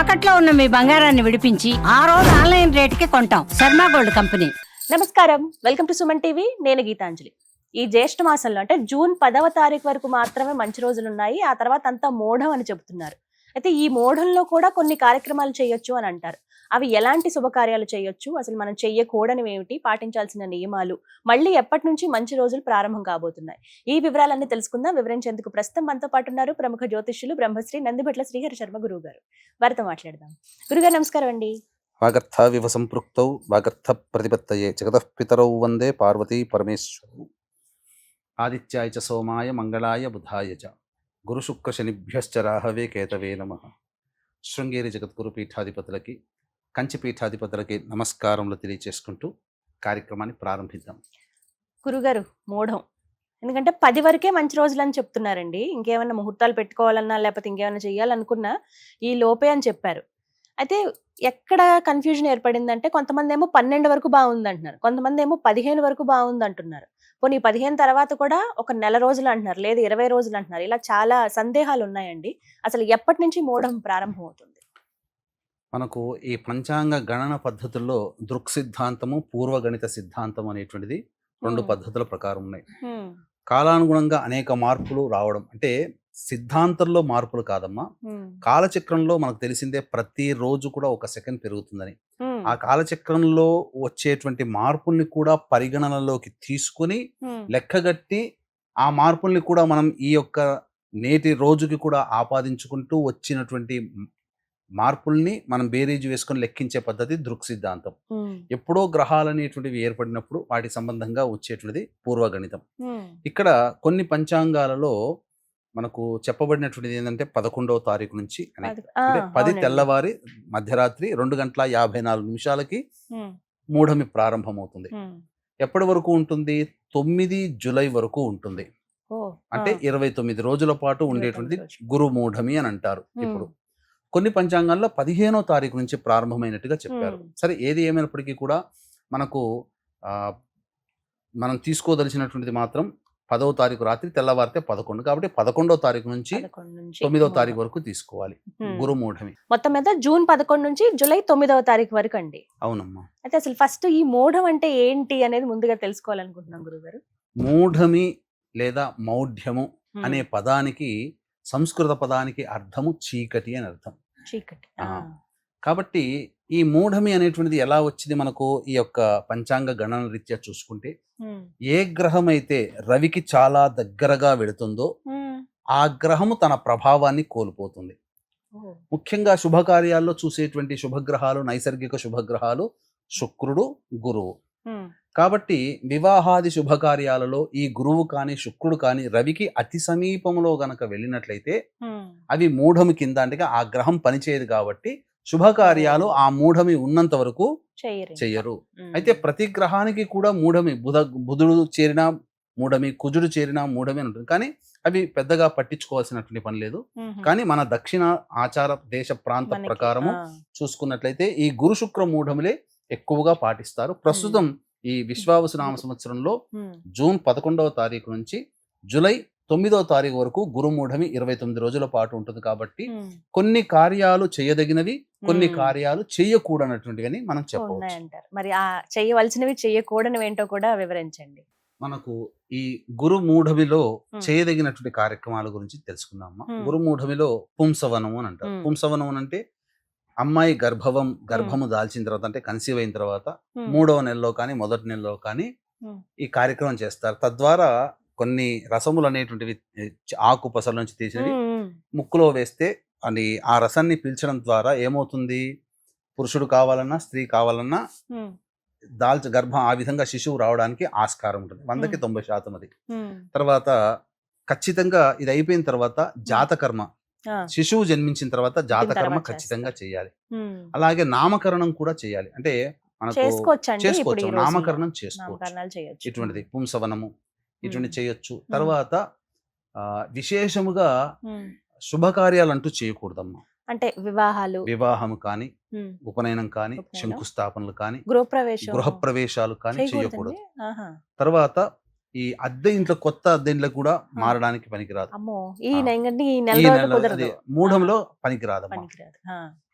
తాకట్లో ఉన్న మీ బంగారాన్ని విడిపించి ఆ రోజు ఆన్లైన్ రేటుకి కొంటాం. Sharma gold company. నమస్కారం. Welcome to Suman TV. నేను గీతాంజలి. ఈ జ్యేష్ఠ మాసంలో అంటే జూన్ పదవ తారీఖు వరకు మాత్రమే మంచి రోజులు ఉన్నాయి ఆ తర్వాత అంతా మోఢం అని చెబుతున్నారు. అయితే ఈ మోఢంలో కూడా కొన్ని కార్యక్రమాలు చేయొచ్చు అని అంటారు. అవి ఎలాంటి శుభకార్యాలు చేయొచ్చు? అసలు మనం చెయ్యకూడనివి ఏమిటి? పాటించాల్సిన నియమాలు. మళ్ళీ ఎప్పటి నుంచి మంచి రోజులు ప్రారంభం కాబోతున్నాయి? ఈ వివరాలన్నీ తెలుసుకుందాం. వివరించేందుకు ప్రస్తుతం మనతో పాటు ఉన్నారు ప్రముఖ జ్యోతిష్యులు బ్రహ్మశ్రీ నందిభట్ల శ్రీహరి శర్మ గురువు గారు వారితో మాట్లాడదాం. గురుగారు నమస్కారం అండి. వాగర్థావివ సంపృక్తౌ వాగర్థ ప్రతిపత్తయే జగతఃపితరౌ వందే పార్వతీ పరమేశ్వరు. ఆదిత్యాయ చ సోమాయ మంగళాయ బుధాయ చ. గురుశుక్రశనిభ్యశ్చ రాహవే కేతవే నమ. శృంగేరి జగద్గురు పీఠాధిపతులకి కంచి పీఠాధిపతులకి నమస్కారములు తెలియచేసుకుంటూ కార్యక్రమాన్ని ప్రారంభిద్దాం. గురుగారు మూఢం. ఎందుకంటే పది వరకే మంచి రోజులు అని చెప్తున్నారండి. ఇంకేమైనా ముహూర్తాలు పెట్టుకోవాలన్నా లేకపోతే ఇంకేమైనా చేయాలనుకున్నా ఈ లోపే అని చెప్పారు. అయితే ఎక్కడ కన్ఫ్యూజన్ ఏర్పడిందంటే కొంతమంది ఏమో పన్నెండు వరకు బాగుంది అంటున్నారు కొంతమంది ఏమో పదిహేను వరకు బాగుంది అంటున్నారు పోనీ పదిహేను తర్వాత కూడా ఒక నెల రోజులు అంటున్నారు లేదు ఇరవై రోజులు అంటున్నారు. ఇలా చాలా సందేహాలు ఉన్నాయండి. అసలు ఎప్పటి నుంచి మూఢం ప్రారంభం అవుతుంది మనకు ఈ పంచాంగ గణన పద్ధతుల్లో దృక్ సిద్ధాంతము పూర్వగణిత సిద్ధాంతం అనేటువంటిది రెండు. పద్ధతుల ప్రకారం ఉన్నాయి. కాలానుగుణంగా అనేక మార్పులు రావడం అంటే సిద్ధాంతంలో మార్పులు కాదమ్మా. కాలచక్రంలో మనకు తెలిసిందే ప్రతి రోజు కూడా ఒక సెకండ్ పెరుగుతుందని. ఆ కాలచక్రంలో వచ్చేటువంటి మార్పుల్ని కూడా పరిగణనలోకి తీసుకుని లెక్కగట్టి ఆ మార్పుల్ని కూడా మనం ఈ యొక్క నేటి రోజుకి కూడా ఆపాదించుకుంటూ వచ్చినటువంటి మార్పుల్ని మనం బేరీజు వేసుకొని లెక్కించే పద్ధతి దృక్ సిద్ధాంతం. ఎప్పుడో గ్రహాలు అనేటువంటివి ఏర్పడినప్పుడు వాటి సంబంధంగా వచ్చేటువంటిది పూర్వగణితం. ఇక్కడ కొన్ని పంచాంగాలలో మనకు చెప్పబడినటువంటిది ఏంటంటే పదకొండవ తారీఖు నుంచి అంటే పది తెల్లవారి మధ్యరాత్రి రెండు గంటల యాభై నాలుగు నిమిషాలకి మూఢమి ప్రారంభమవుతుంది. ఎప్పటి వరకు ఉంటుంది? తొమ్మిది జులై వరకు ఉంటుంది. అంటే ఇరవై తొమ్మిది రోజుల పాటు ఉండేటువంటిది రోజులు. గురు మూఢమి అని అంటారు. ఇప్పుడు. కొన్ని పంచాంగాల్లో పదిహేనో తారీఖు నుంచి ప్రారంభమైనట్టుగా చెప్పారు. సరే ఏది ఏమైనప్పటికీ కూడా మనకు ఆ, మనం తీసుకోదలిచినటువంటిది మాత్రం పదవ తారీఖు రాత్రి తెల్లవారితే పదకొండు. కాబట్టి పదకొండవ తారీఖు నుంచి తొమ్మిదవ తారీఖు వరకు తీసుకోవాలి. గురు మూఢమి మొత్తం మీద జూన్ పదకొండు నుంచి జూలై తొమ్మిదవ తారీఖు వరకు అండి. అవునమ్మా. అయితే అసలు ఫస్ట్ ఈ మూఢం అంటే ఏంటి అనేది ముందుగా తెలుసుకోవాలనుకుంటున్నాం గురుగారు. మూఢమి లేదా మౌఢ్యము అనే పదానికి సంస్కృత పదానికి అర్థము చీకటి అని అర్థం. చీకటి. కాబట్టి ఈ మూఢమి అనేటువంటిది ఎలా వచ్చింది మనకు ఈ యొక్క పంచాంగ గణన రీత్యా చూసుకుంటే ఏ గ్రహం అయితే రవికి చాలా దగ్గరగా వెళుతుందో ఆ గ్రహము తన ప్రభావాన్ని కోల్పోతుంది. ముఖ్యంగా శుభకార్యాల్లో చూసేటువంటి శుభగ్రహాలు నైసర్గిక శుభగ్రహాలు శుక్రుడు గురువు. కాబట్టి వివాహాది శుభకార్యాలలో ఈ గురువు కానీ శుక్రుడు కానీ రవికి అతి సమీపంలో గనక వెళ్ళినట్లయితే అవి మూఢమి కింద అంటే ఆ గ్రహం పనిచేయదు కాబట్టి శుభకార్యాలు ఆ మూఢమి ఉన్నంత వరకు చెయ్యరు. అయితే ప్రతి గ్రహానికి కూడా మూఢమి బుధ బుధుడు చేరినా మూఢమి కుజుడు చేరినా మూఢమి ఉంటుంది. కానీ అవి పెద్దగా పట్టించుకోవాల్సినటువంటి పని లేదు. కానీ మన దక్షిణ ఆచార దేశ ప్రాంత ప్రకారము చూసుకున్నట్లయితే ఈ గురు శుక్ర మూఢములే ఎక్కువగా పాటిస్తారు. ప్రస్తుతం ఈ విశ్వావసు నామ సంవత్సరంలో జూన్ పదకొండవ తారీఖు నుంచి జూలై తొమ్మిదవ తారీఖు వరకు గురుమూఢమి ఇరవై తొమ్మిది రోజుల పాటు ఉంటుంది కాబట్టి కొన్ని కార్యాలు చేయదగినవి కొన్ని. కార్యాలు చేయకూడనటువంటివి అని మనం చెప్పవచ్చు మరి ఆ చేయవలసినవి చేయకూడనివి ఏంటో కూడా వివరించండి మనకు ఈ గురుమూఢమిలో. చేయదగినటువంటి కార్యక్రమాల గురించి తెలుసుకుందాం. గురుమూఢమిలో పుంసవనం అని అంటారు. పుంసవనం అంటే అమ్మాయి గర్భవం గర్భము దాల్చిన తర్వాత అంటే కన్సీవ్ అయిన తర్వాత. మూడవ నెలలో కానీ మొదటి నెలలో కానీ. ఈ కార్యక్రమం చేస్తారు. తద్వారా కొన్ని రసములు అనేటువంటివి ఆకు పసల నుంచి తీసినవి ముక్కులో వేస్తే అని ఆ రసాన్ని పీల్చడం ద్వారా ఏమవుతుంది? పురుషుడు కావాలన్నా స్త్రీ కావాలన్నా దాల్చ గర్భం ఆ విధంగా శిశువు రావడానికి ఆస్కారం ఉంటుంది. వందకి. తొంభై శాతం అది. తర్వాత ఖచ్చితంగా ఇది అయిపోయిన తర్వాత జాతకర్మ శిశువు జన్మించిన తర్వాత జాతకర్మ ఖచ్చితంగా. చేయాలి. అలాగే నామకరణం కూడా చేయాలి అంటే మనకు చేసుకోవచ్చు. నామకరణం చేసుకోవచ్చు ఇటువంటిది పుంసవనము ఇటువంటి. చేయొచ్చు తర్వాత ఆ, విశేషముగా. శుభకార్యాలు అంటూ చేయకూడదమ్మా అంటే వివాహాలు వివాహం కానీ ఉపనయనం కానీ. శంకుస్థాపనలు కానీ గృహప్రవేశం గృహప్రవేశాలు కానీ చేయకూడదు. తర్వాత ఈ అద్దె ఇంట్లో కొత్త అద్దె ఇంట్లో కూడా మారడానికి పనికిరాదు. ఈ మూఢంలో పనికిరాదు.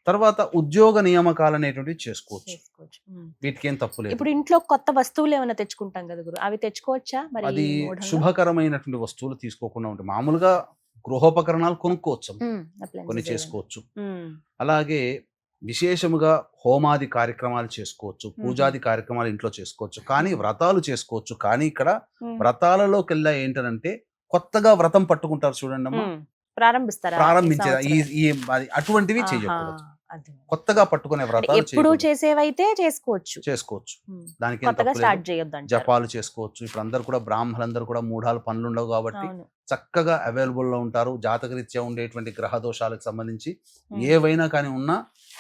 తర్వాత ఉద్యోగ నియామకాలు అనేటువంటివి చేసుకోవచ్చు. వీటికి ఏం తప్పు లేదు. ఇప్పుడు ఇంట్లో కొత్త వస్తువులు ఏమైనా తెచ్చుకుంటాం కదా గురు అవి తెచ్చుకోవచ్చా మరి అది? శుభకరమైనటువంటి వస్తువులు తీసుకోకుండా ఉంటాయి మామూలుగా గృహోపకరణాలు కొనుక్కోవచ్చు. కొన్ని. చేసుకోవచ్చు. అలాగే విశేషముగా హోమాది కార్యక్రమాలు చేసుకోవచ్చు పూజాది కార్యక్రమాలు ఇంట్లో చేసుకోవచ్చు కానీ వ్రతాలు చేసుకోవచ్చు. కానీ ఇక్కడ ఉమ్, వ్రతాలలోకెల్లా ఏంటనంటే కొత్తగా వ్రతం పట్టుకుంటారు చూడండి అమ్మా ప్రారంభిస్తారా? ప్రారంభించే ఈ అటువంటివి చేయకూడదు. కొత్తగా పట్టుకునే వ్రతాలు ఎప్పుడు. చేసేవైతే చేసుకోవచ్చు. చేసుకోవచ్చు. దానికి. జపాలు చేసుకోవచ్చు. ఇప్పుడు అందరు కూడా బ్రాహ్మణులందరూ కూడా మూఢాలు పనులు ఉండవు కాబట్టి చక్కగా అవైలబుల్లో ఉంటారు. జాతకరీత్యా ఉండేటువంటి గ్రహ దోషాలకు సంబంధించి ఏవైనా కానీ ఉన్నా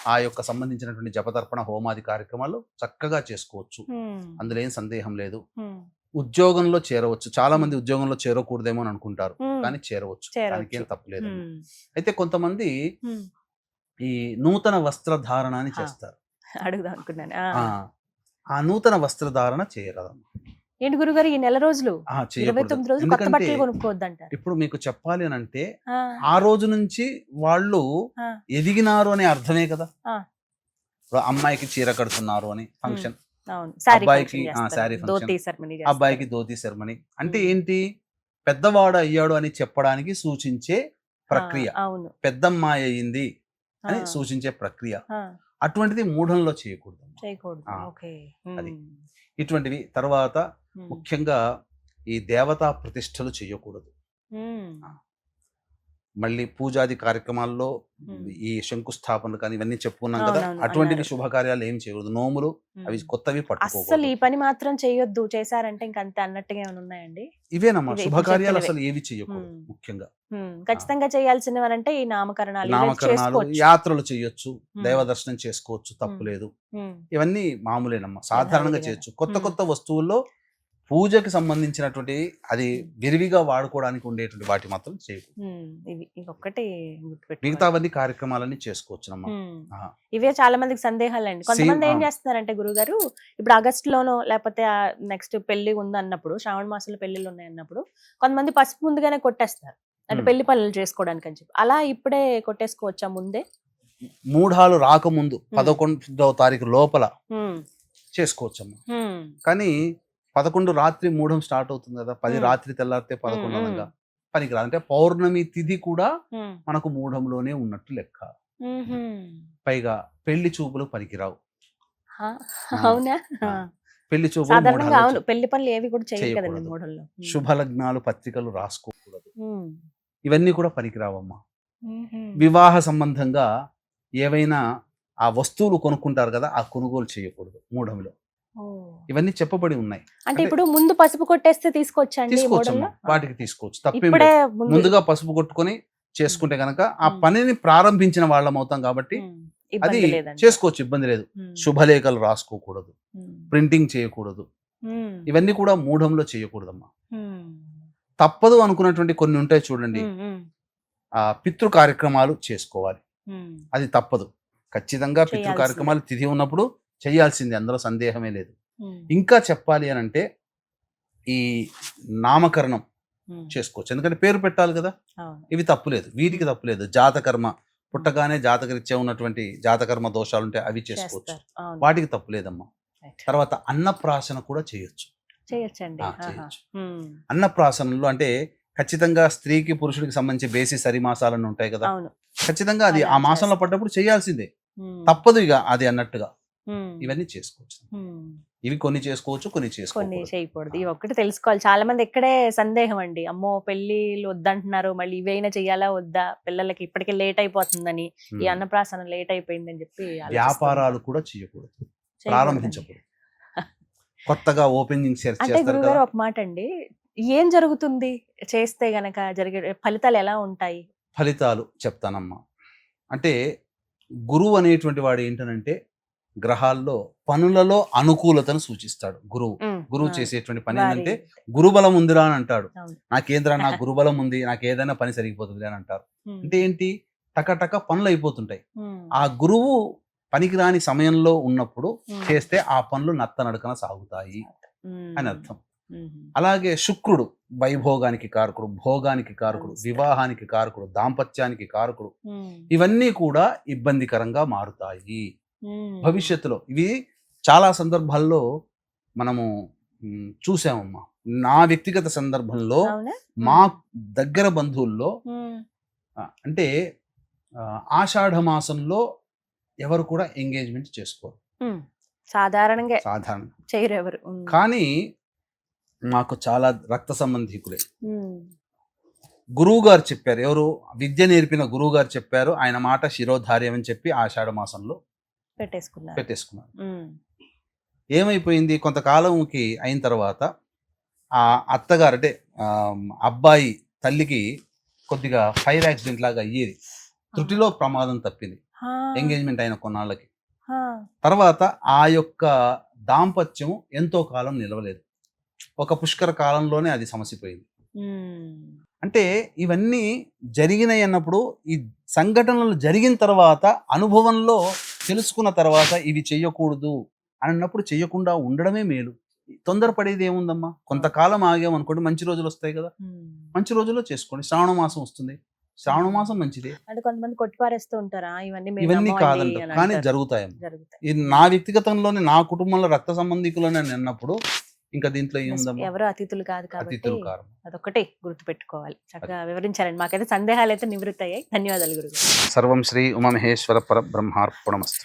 ఆ యొక్క సంబంధించినటువంటి జపతర్పణ హోమాది కార్యక్రమాలు చక్కగా చేసుకోవచ్చు. అందులో ఏం సందేహం లేదు. ఉద్యోగంలో చేరవచ్చు. చాలా మంది ఉద్యోగంలో చేరకూడదేమో అని అనుకుంటారు. కానీ చేరవచ్చు. దానికి ఏం తప్పలేదు అయితే కొంతమంది. ఈ నూతన వస్త్రధారణ అని. చేస్తారు. అడుగుదాం అనుకున్నాను. ఆ. నూతన వస్త్రధారణ చేయగలం ఏంటి గురుగారు ఈ నెల రోజులు? ఇరవై. తొమ్మిది కొత్త బట్టలు ఇప్పుడు మీకు చెప్పాలి అని అంటే ఆ, రోజు నుంచి వాళ్ళు. ఎదిగినారు అనే అర్థమే కదా. అమ్మాయికి చీర కడుతున్నారు అని ఫంక్షన్. అబ్బాయికి. శారీ. అబ్బాయికి ధోతి శర్మని అంటే. ఏంటి? పెద్దవాడు అయ్యాడు అని చెప్పడానికి సూచించే ప్రక్రియ. పెద్దమ్మాయి అయ్యింది అని సూచించే ప్రక్రియ. అటువంటిది మూఢంలో చేయకూడదు. అది. ఇటువంటివి తర్వాత ముఖ్యంగా ఈ దేవతా ప్రతిష్టలు చేయకూడదు. మళ్ళీ పూజాది కార్యక్రమాల్లో ఈ శంకుస్థాపనలు కానీ ఇవన్నీ చెప్పుకున్నాం కదా అన్నారు. శుభకార్యాలు ఏం చేయకూడదు నోములు అవి. కొత్తవి అస్సలు పట్టుకోకూడదు ఈ పని మాత్రం చేయొద్దు చేశారంటే ఇంక అంతే అన్నట్టుగా ఏమైనా ఉన్నాయండి ఇవేనమ్మా శుభకార్యాలు. అసలు ఏవి చేయకూడదు ఉమ్. ముఖ్యంగా ఖచ్చితంగా చేయాల్సినవి అంటే ఈ నామకరణాలు నామకరణాలు. యాత్రలు చేయొచ్చు. దైవ దర్శనం చేసుకోవచ్చు తప్పు. లేదు ఇవన్నీ మామూలేనమ్మా సాధారణంగా. చేయొచ్చు కొత్త. కొత్త వస్తువుల్లో పూజకి సంబంధించినటువంటి అది విరివిగా వాడుకోవడానికి ఉండేటువంటి వాటి మాత్రం చేయకూడదు. మిగతావన్నీ కార్యక్రమాలన్నీ చేసుకోవచ్చునమ్మా. ఆహా. ఇవే చాలా మందికి సందేహాలు అండి కొంతమంది ఏం. చేస్తున్నారంటే గురుగారు ఇప్పుడు ఆగస్ట్ లోనో లేకపోతే నెక్స్ట్ పెళ్ళి ఉంది అన్నప్పుడు శ్రావణ మాసంలో పెళ్ళిళ్ళు ఉన్నాయి అన్నప్పుడు కొంతమంది పసుపు ముందుగానే కొట్టేస్తారు. అంటే. పెళ్ళి పనులు చేసుకోవడానికి అని చెప్పి. అలా ఇప్పుడే కొట్టేసుకోవచ్చా ముందే? మూఢాలు రాకముందు పదకొండవ తారీఖు లోపల చేసుకోవచ్చమ్మా. కానీ పదకొండు రాత్రి మూఢం స్టార్ట్ అవుతుంది కదా పది. రాత్రి తెల్లారితే పదకొండు అనగా పనికిరాదు అంటే పౌర్ణమి తిథి కూడా మనకు మూఢంలోనే ఉన్నట్టు లెక్క. పైగా పెళ్ళి చూపులు పనికిరావు. అవునా. పెళ్ళి చూపులు పెళ్ళి పనులు ఏవి కూడా చేయకూడదు. మూఢంలో ఉమ్. శుభలగ్నాలు పత్రికలు రాసుకోకూడదు ఇవన్నీ కూడా పనికిరావమ్మా. వివాహ సంబంధంగా ఏవైనా ఆ వస్తువులు కొనుక్కుంటారు కదా ఆ కొనుగోలు చేయకూడదు మూఢంలో. ఇవన్నీ చెప్పబడి ఉన్నాయి. అంటే ఇప్పుడు ముందు పసుపు కొట్టేస్తే తీసుకోవచ్చమ్మా మోడల్లో? వాటికి తీసుకోవచ్చు. తప్పేం ముందుగా పసుపు కొట్టుకొని చేసుకుంటే గనక ఆ. పనిని ప్రారంభించిన వాళ్ళం అవుతాం కాబట్టి అది చేసుకోవచ్చు ఇబ్బంది లేదు. శుభలేఖలు రాసుకోకూడదు. ప్రింటింగ్ చేయకూడదు. ఇవన్నీ కూడా మూఢంలో చేయకూడదమ్మా. తప్పదు అనుకున్నటువంటి కొన్ని ఉంటాయి చూడండి. ఆ పితృ కార్యక్రమాలు చేసుకోవాలి. అది తప్పదు. ఖచ్చితంగా పితృ. కార్యక్రమాలు తిథి ఉన్నప్పుడు చేయాల్సిందే అందులో సందేహమే లేదు. ఇంకా చెప్పాలి అని అంటే ఈ నామకరణం చేసుకోవచ్చు. ఎందుకంటే పేరు పెట్టాలి కదా. ఇవి తప్పులేదు వీటికి తప్పులేదు జాతకర్మ పుట్టగానే జాతకరీత్యా ఉన్నటువంటి జాతకర్మ దోషాలు ఉంటే అవి చేసుకోవచ్చు. వాటికి తప్పులేదమ్మా. తర్వాత అన్నప్రాసన కూడా చేయొచ్చు. అన్నప్రాసనలో అంటే ఖచ్చితంగా స్త్రీకి పురుషుడికి సంబంధించి బేసి సరి మాసాలను ఉంటాయి కదా. ఖచ్చితంగా అది ఆ మాసంలో. పడ్డప్పుడు చేయాల్సిందే. తప్పదు ఇక అది అన్నట్టుగా. ఇవన్నీ చేసుకోవచ్చు. ఇవి కొన్ని చేసుకోవచ్చు కొన్ని కొన్ని చేయకూడదు. ఇవి ఒక్కటి తెలుసుకోవాలి. చాలా మంది ఇక్కడే సందేహం అండి. అమ్మో పెళ్ళిళ్ళు వద్దంటున్నారు మళ్ళీ ఇవైనా చెయ్యాలా వద్దా? పిల్లలకి ఇప్పటికే లేట్ అయిపోతుందని ఈ అన్నప్రాసన లేట్ అయిపోయిందని చెప్పి వ్యాపారాలు. కూడా చేయకూడదు. ప్రారంభించకూడదు. కొత్తగా ఓపెనింగ్ అంటే గురుగారు ఒక మాట అండి. ఏం జరుగుతుంది? చేస్తే గనక జరిగే ఫలితాలు ఎలా ఉంటాయి? ఫలితాలు చెప్తానమ్మా. అంటే గురువు అనేటువంటి వాడు ఏంటనంటే గ్రహాల్లో పనులలో అనుకూలతను సూచిస్తాడు గురువు. గురువు చేసేటువంటి పని ఏంటంటే గురుబలం ఉందిరా అని అంటాడు. అవును. నాకేంద్రా నాకు గురుబలం ఉంది నాకు ఏదైనా పని సరిగిపోతుంది అని అంటారు. అంటే ఏంటి? టక టక పనులు అయిపోతుంటాయి. ఆ గురువు పనికిరాని సమయంలో ఉన్నప్పుడు చేస్తే ఆ పనులు నత్తనడకన సాగుతాయి అని అర్థం. అలాగే శుక్రుడు వైభోగానికి కారకుడు భోగానికి కారకుడు. వివాహానికి కారకుడు దాంపత్యానికి కారకుడు ఇవన్నీ కూడా ఇబ్బందికరంగా మారుతాయి. భవిష్యత్తులో. ఇవి చాలా సందర్భాల్లో మనము చూసామమ్మా. నా వ్యక్తిగత సందర్భంలో మా దగ్గర బంధువుల్లో అంటే ఆషాఢ మాసంలో ఎవరు కూడా ఎంగేజ్మెంట్ చేసుకోరు. సాధారణంగా సాధారణ. చేయరు ఎవరు. కానీ మాకు చాలా రక్త సంబంధికులే. గురువు గారు చెప్పారు. ఎవరు? విద్య నేర్పిన గురువు గారు చెప్పారు. ఆయన మాట శిరోధార్యం అని చెప్పి ఆషాఢ మాసంలో పెట్టేసుకున్నారు పెట్టేసుకున్నారు ఉమ్. ఏమైపోయింది కొంతకాలంకి అయిన తర్వాత ఆ అత్తగారు అంటే అబ్బాయి తల్లికి కొద్దిగా ఫైర్ యాక్సిడెంట్ లాగా అయ్యేది త్రుటిలో ప్రమాదం తప్పింది. ఎంగేజ్మెంట్ అయిన కొన్నాళ్ళకి. తర్వాత ఆ యొక్క దాంపత్యం ఎంతో కాలం నిలవలేదు ఒక పుష్కర కాలంలోనే అది సమసిపోయింది. అంటే ఇవన్నీ జరిగినాయి అన్నప్పుడు ఈ సంఘటనలు జరిగిన తర్వాత అనుభవంలో తెలుసుకున్న తర్వాత ఇవి చెయ్యకూడదు అని అన్నప్పుడు చెయ్యకుండా ఉండడమే మేలు. తొందరపడేది ఏముందమ్మా? కొంతకాలం ఆగామనుకోండి మంచి రోజులు వస్తాయి కదా. మంచి రోజుల్లో చేసుకోండి. శ్రావణ మాసం వస్తుంది. శ్రావణ మాసం మంచిదే. అంటే కొంతమంది కొట్టిపారేస్తూ ఉంటారా? ఇవన్నీ ఇవన్నీ కాదంట. కానీ జరుగుతాయి. నా వ్యక్తిగతంలోనే నా కుటుంబంలో రక్త సంబంధికులోనే నేను అన్నప్పుడు ఇంకా దీంట్లో ఏముందమ్మా? ఎవరు అతిథులు కాదు కాబట్టి అతిథులు కారం అదొక్కటే గుర్తు పెట్టుకోవాలి చక్కగా వివరించారండి. మాకైతే సందేహాలు అయితే నివృత్తి అయ్యాయి ధన్యవాదాలు గురుగారు. సర్వం శ్రీ ఉమమహేశ్వర పరబ్రహ్మార్పణమస్తు.